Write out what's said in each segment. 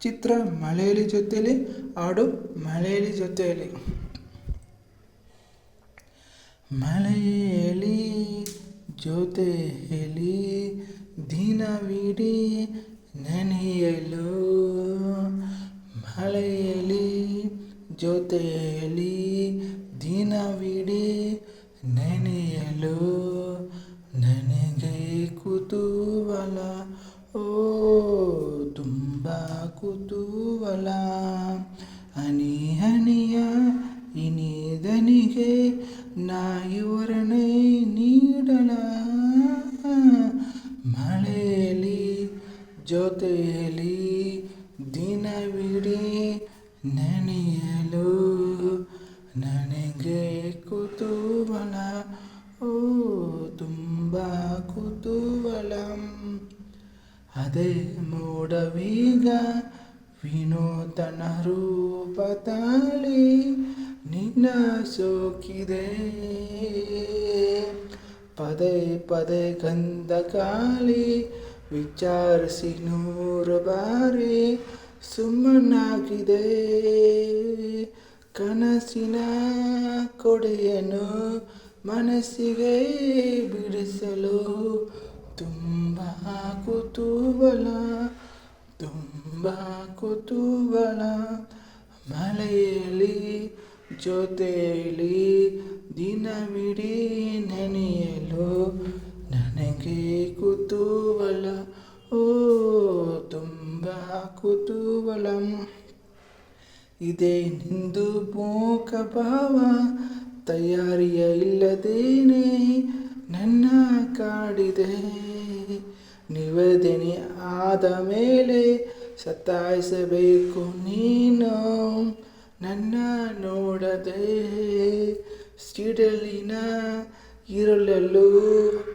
ಚಿತ್ರ ಮಳೆಯಲ್ಲಿ ಜೊತೆಯಲ್ಲಿ ಹಾಡು ಮಳೆಯಲ್ಲಿ ಜೊತೆಯಲ್ಲಿ ಮಳೆಯಲ್ಲಿ ಜೊತೆಯಲ್ಲಿ ದಿನವಿಡೀ ನೆನೆಯಲು. ಮಳೆಯಲ್ಲಿ ಜೊತೆಯಲ್ಲಿ ದಿನವಿಡೀ ನೆನೆಯಲು. ನನಗೆ ಕುತೂಹಲ ಓ, ತುಂಬ ಕುತೂಹಲ. ಹನಿ ಹನಿಯ ಇನಿದನಿಗೆ ನಾ ವಿವರಣೆ ನೀಡಲ. ಮಳೆಯಲ್ಲಿ, ಜೊತೆಯಲ್ಲಿ ದಿನವಿಡೀ ನೆನೆಯಲು ನನಗೆ ಕುತೂಹಲ. ಓ, ತುಂಬ ಕುತೂಹಲ. ಅದೇ ಮೋಡವೀಗ ವಿನೂತನ ರೂಪ ತಾಳಿ ನಿನ್ನ ಸೋಕಿದೆ. ಪದೇ ಪದೇ ಗಂಧ ಗಾಳಿ ವಿಚಾರಿಸಿ ನೂರು ಬಾರಿ ಸುಮ್ಮನಾಗಿದೆ. ಕನಸಿನ ಕೊಡೆಯನ್ನು ಮನಸ್ಸಿಗೆ ಬಿಡಿಸಲು ಕುತೂಹಲ, ತುಂಬ ಕುತೂಹಲ. ಮಲೆಯಲ್ಲಿ ಜೊತೆಯಲ್ಲಿ ದಿನವಿಡೀ ನೆನೆಯಲು ನನಗೆ ಕುತೂಹಲ. ಓ, ತುಂಬ ಕುತೂಹಲ. ಇದೇ ನಿಂದು ಮೋಕ ಭಾವ, ತಯಾರಿಯ ಇಲ್ಲದೇನೆ ನನ್ನ ಕಾಡಿದೆ. ನಿವೇದನೆ ಆದ ಮೇಲೆ ಸತಾಯಿಸಬೇಕು ನೀನು. ನನ್ನ ನೋಡದೆ ಸ್ಟಿಡಲಿನ ಇರಲಲು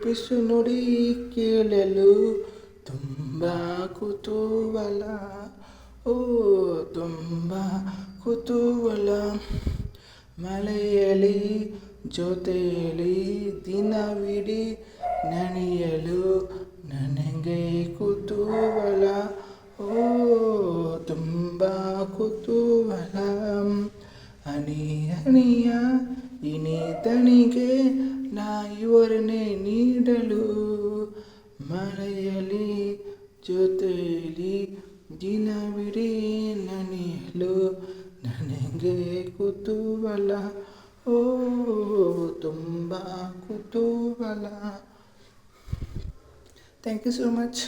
ಪಿಸು ನುಡಿ ಕೇಳಲು ತುಂಬ ಕುತೂಹಲ. ಓ, ತುಂಬ ಕುತೂಹಲ. ಮಳೆಯಲ್ಲಿ ಜೊತೆಯಲ್ಲಿ ದಿನವಿಡೀ ನೆನೆಯಲು ಕುತೂಹಲ ಹನಿ ಹನಿಯ ಇನಿತನಿಗೆ ನಾ ವಿವರಣೆ ನೀಡಲು ಮಳೆಯಲ್ಲಿ ಜೊತೆಯಲ್ಲಿ ದಿನವಿಡೀ ನೆನೆಯಲು ನನಗೆ ಕುತೂಹಲ ಓ ತುಂಬ ಕುತೂಹಲ ಥ್ಯಾಂಕ್ ಯು ಸೋ ಮಚ್